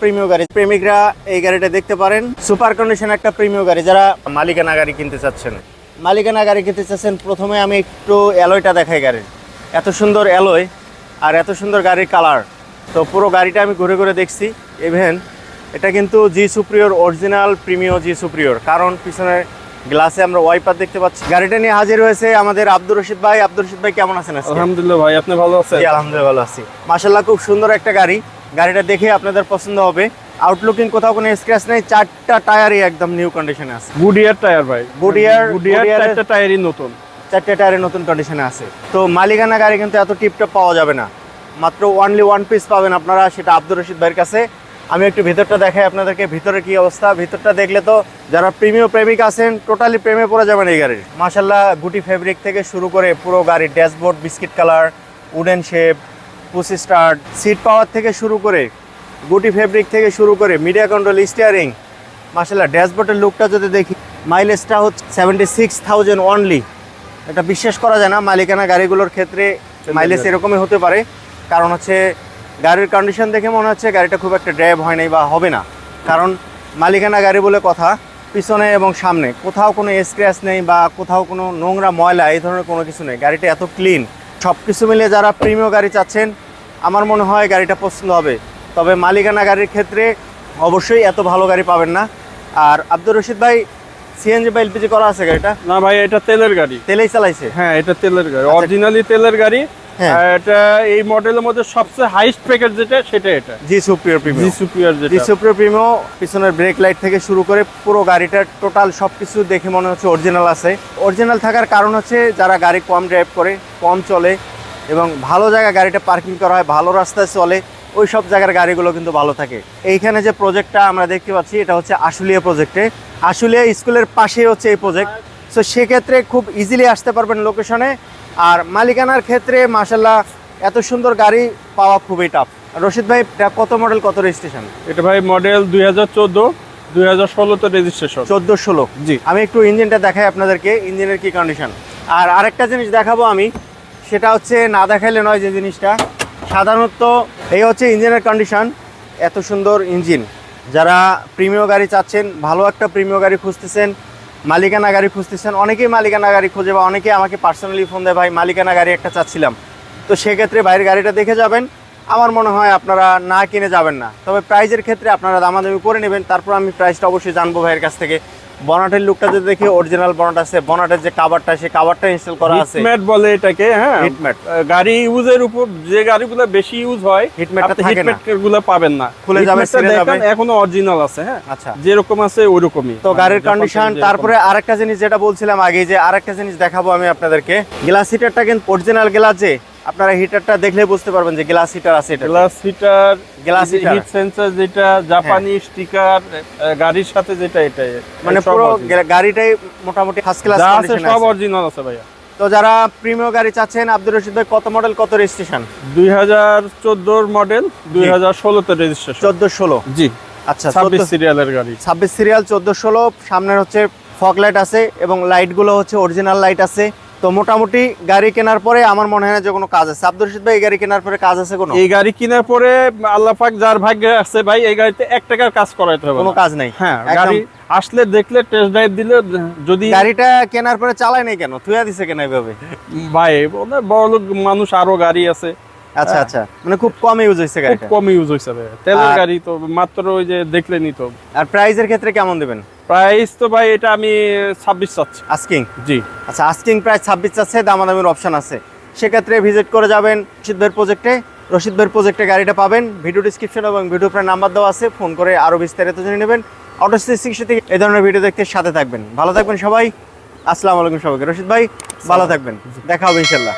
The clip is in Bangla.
প্রিমিয় গাড়ি। প্রেমিকরা এই গাড়িটা দেখতে পারেন। সুপার কন্ডিশন একটা প্রিমিয় গাড়ি। যারা মালিকানা গাড়ি কিনতে চাচ্ছেন? মালিকানা গাড়ি কিনতে চাচ্ছেন প্রথমে আমি একটু অ্যালয়টা দেখাই গাড়ির। এত সুন্দর অ্যালয় আর এত সুন্দর গাড়ির কালার। তো পুরো গাড়িটা আমি ঘুরে ঘুরে দেখছি। ইভেন এটা কিন্তু জি সুপ্রিয়র অরিজিনাল প্রিমিয় জি সুপ্রিয়র কারণ পিছনের গ্লাসে আমরা ওয়াইপার দেখতে পাচ্ছি। গাড়িটা নিয়ে হাজির হয়েছে আমাদের আব্দুর রশিদ ভাই। আব্দুর রশিদ ভাই কেমন আছেন আজকে? আলহামদুলিল্লাহ ভাই আপনি ভালো আছেন? আলহামদুলিল্লাহ ভালো আছি। মাশাল্লাহ খুব সুন্দর একটা গাড়ি। গাড়িটা দেখে আপনাদের পছন্দ হবে। আউটলুকিং কোথাও কোনো স্ক্র্যাচ নেই চারটা টায়ারই একদম নিউ কন্ডিশনে আছে। গুডিয়ার টায়ার ভাই। Goodyear- গুডিয়ার Goodyear-এর- চারটা টায়ারই নতুন। চারটে টায়ারে নতুন কন্ডিশনে আছে। তো মালিকানা গাড়ি কিন্তু এত টিপটপ পাওয়া যাবে না। মাত্র ওয়ানলি ওয়ান পিস পাবেন আপনারা সেটা আব্দুর রশিদ ভাইয়ের কাছে। আমি একটু ভিতরটা দেখাই আপনাদেরকে ভিতরে কি অবস্থা? ভিতরটা দেখলে তো যারা প্রেমীয় প্রেমিক আছেন টোটালি প্রেমে পড়ে যাবেন এই গাড়ির। মাশাল্লাহ গুটি ফেব্রিক থেকে শুরু করে পুরো গাড়ির dashboard biscuit colour wooden shape push start seat power থেকে শুরু করে গুটি ফেব্রিক থেকে শুরু করে মিডিয়া কন্ট্রোল স্টিয়ারিং মাশাল্লাহ ড্যাশবোর্ডের লুকটা যদি দেখি মাইলেজটা হচ্ছে সেভেন্টি সিক্স থাউজেন্ড অনলি এটা বিশ্বাস করা যায় না মালিকানা গাড়িগুলোর ক্ষেত্রে মাইলেজ এরকমই হতে পারে। কারণ হচ্ছে গাড়ির কন্ডিশন দেখে মনে হচ্ছে গাড়িটা খুব একটা ড্রাইভ হয় নাই বা হবে না। কারণ মালিকানা গাড়ি বলে কথা পিছনে এবং সামনে। কোথাও কোনো স্ক্র্যাচ নেই বা কোথাও কোনো নোংরা ময়লা এই ধরনের কোনো কিছু নেই। গাড়িটা এত ক্লিন সব কিছু মিলে যারা প্রিমিয় গাড়ি চাচ্ছেন আমার মনে হয় গাড়িটা পছন্দ হবে। তবে মালিকানা গাড়ির ক্ষেত্রে অবশ্যই এত ভালো গাড়ি পাবেন না। আর আব্দুর রশিদ ভাই সিএনজি বা এলপিজি করা আছে গাড়িটা? না ভাই এটা তেলের গাড়ি। তেলেই চালাইছে? হ্যাঁ এটা তেলের গাড়ি। আচ্ছা। অরিজিনালি তেলের গাড়ি। হ্যাঁ। এটা এই মডেলের মধ্যে সবচেয়ে হাইস্ট প্যাকেজ যেটা সেটা এটা। জি সুপ্রিয়র জি প্রিমিয়াম জি যেটা। সুপ্রিয়র প্রিমিয়াম পিছনের ব্রেক লাইট থেকে শুরু করে পুরো গাড়িটার টোটাল সব কিছু দেখে মনে হচ্ছে অরিজিনাল আছে। অরিজিনাল থাকার কারণ হচ্ছে যারা গাড়ি কম ড্রাইভ করে কম চলে এবং ভালো জায়গায় গাড়িটা পার্কিং করা হয় ভালো রাস্তায় চলে ওই সব জায়গার গাড়িগুলো কিন্তু ভালো থাকে। এইখানে যে প্রজেক্টটা আমরা দেখতে পাচ্ছি এটা হচ্ছে আশুলিয়া প্রজেক্টে আশুলিয়া স্কুলের পাশেই হচ্ছে এই প্রজেক্ট সো সেক্ষেত্রে খুব ইজিলি আসতে পারবেন লোকেশনে আর মালিকানার ক্ষেত্রে মাসাল্লাহ এত সুন্দর গাড়ি পাওয়া খুবই টাফ রশিদ ভাই কত মডেল কত রেজিস্ট্রেশন এটা ভাই মডেল দুই হাজার চোদ্দ দুই হাজার ষোলোতে রেজিস্ট্রেশন চোদ্দ ষোলো। জি। আমি একটু ইঞ্জিনটা দেখাই আপনাদেরকে ইঞ্জিনের কি কন্ডিশন আর আরেকটা জিনিস দেখাবো আমি। সেটা হচ্ছে না দেখাইলে নয় যে জিনিসটা। সাধারণত এই হচ্ছে ইঞ্জিনের কন্ডিশন এত সুন্দর ইঞ্জিন। যারা প্রিমিয় গাড়ি চাচ্ছেন, ভালো একটা প্রিমিয় গাড়ি খুঁজতেছেন, মালিকানা গাড়ি খুঁজতেছেন, অনেকেই মালিকানা গাড়ি খুঁজে বা অনেকেই আমাকে পার্সোনালি ফোন দেয়, ভাই, মালিকানা গাড়ি একটা চাচ্ছিলাম। তো সেক্ষেত্রে বাইরের গাড়িটা দেখে যাবেন। আমার মনে হয় আপনারা না কিনে যাবেন না। তবে প্রাইজের ক্ষেত্রে আপনারা দামাদামি করে নেবেন, তারপর আমি প্রাইসটা অবশ্যই জানব ভাইয়ের কাছ থেকে। বনাটের লুকটা যদি দেখি অরিজিনাল বনাট আছে। বনাটের যে কাভারটা সেই কাভারটা ইনস্টল করা আছে। হিটম্যাট বলে এটাকে হ্যাঁ? হিটম্যাট গাড়ি ইউজের উপর যে গাড়িগুলো বেশি ইউজ হয় হিটম্যাটটা থাকে না। হিটম্যাটগুলো পাবেন না। খুলে যাবে, ছিঁড়ে দেখেন, যাবে। এখনও অরিজিনাল আছে হ্যাঁ? আচ্ছা। যেরকম আছে ওইরকমই। তো মানে গাড়ির কন্ডিশন তারপরে আরেকটা জিনিস যেটা বলছিলাম আগে যে আরেকটা জিনিস দেখাবো আমি আপনাদেরকে। গ্লাস হিটারটা কিন্তু অরিজিনাল গ্লাস আপনারা হিটারটা দেখলে বুঝতে পারবেন যে গ্লাস হিটার আছে এটা glass heater heater। Heat sensor যেটা জাপানি স্টিকার গাড়ির সাথে যেটা এটাই। মানে পুরো গাড়িটাই মোটামুটি ফার্স্ট ক্লাস যা আছে সব অরিজিনাল আছে ভাইয়া। তো যারা প্রিমিয় গাড়ি চাচ্ছেন আব্দুর রশিদ ভাই কত মডেল কত রেজিস্ট্রেশন দুই হাজার চোদ্দোর মডেল দুই হাজার ষোলোতে রেজিস্ট্রেশন চোদ্দ ষোলো? জি। আচ্ছা ছাব্বিশ সিরিয়ালের গাড়ি। ছাব্বিশ সিরিয়াল চোদ্দ ষোলো সামনের হচ্ছে ফগ লাইট আছে এবং লাইটগুলো হচ্ছে অরিজিনাল লাইট আছে। তো মোটামুটি গাড়ি কেনার পরে আমার মনে হয় না যে কোনো কাজ আছে। আব্দুর রশিদ ভাই এই গাড়ি কেনার পরে কাজ আছে কোনো? এই গাড়ি কেনার পরে আল্লাহ পাক যার ভাগ্যে আছে ভাই এই গাড়িতে এক টাকার কাজ করাইতে হবে কোনো কাজ নাই। হ্যাঁ গাড়ি আসলে দেখলে টেস্ট ড্রাইভ দিলে যদি গাড়িটা কেনার পরে চালায় নাই কেন? থুয়া দিছে কেন এইভাবে? ভাই বড় লোক মানুষ আরও গাড়ি আছে। আচ্ছা আচ্ছা। মানে খুব কম ইউজ হয়েছে খুব কম ইউজ ভাই। তেলের গাড়ি তো মাত্র ওই যে দেখলেনি তো আর প্রাইজের ক্ষেত্রে কেমন দেবেন? প্রাইস তো ভাই এটা আমি ছাব্বিশ চাচ্ছি। আস্কিং জি। আচ্ছা আস্কিং প্রাইস ছাব্বিশ চাচ্ছে দামাদামির অপশন আছে। সেক্ষেত্রে ভিজিট করে যাবেন রশিদ ভাইয়ের প্রজেক্টে রশিদ ভাইয়ের প্রজেক্টে গাড়িটা পাবেন। ভিডিও ডিসক্রিপশন এবং ভিডিও প্রায় নাম্বার দেওয়া আছে। ফোন করে আরও বিস্তারিত জেনে নেবেন। অটো সিক্সটি থেকে এই ধরনের ভিডিও দেখতে সাথে থাকবেন। ভালো থাকবেন সবাই। আসসালামু আলাইকুম সবাইকে। রশিদ ভাই ভালো থাকবেন। দেখা হবে ইনশাল্লাহ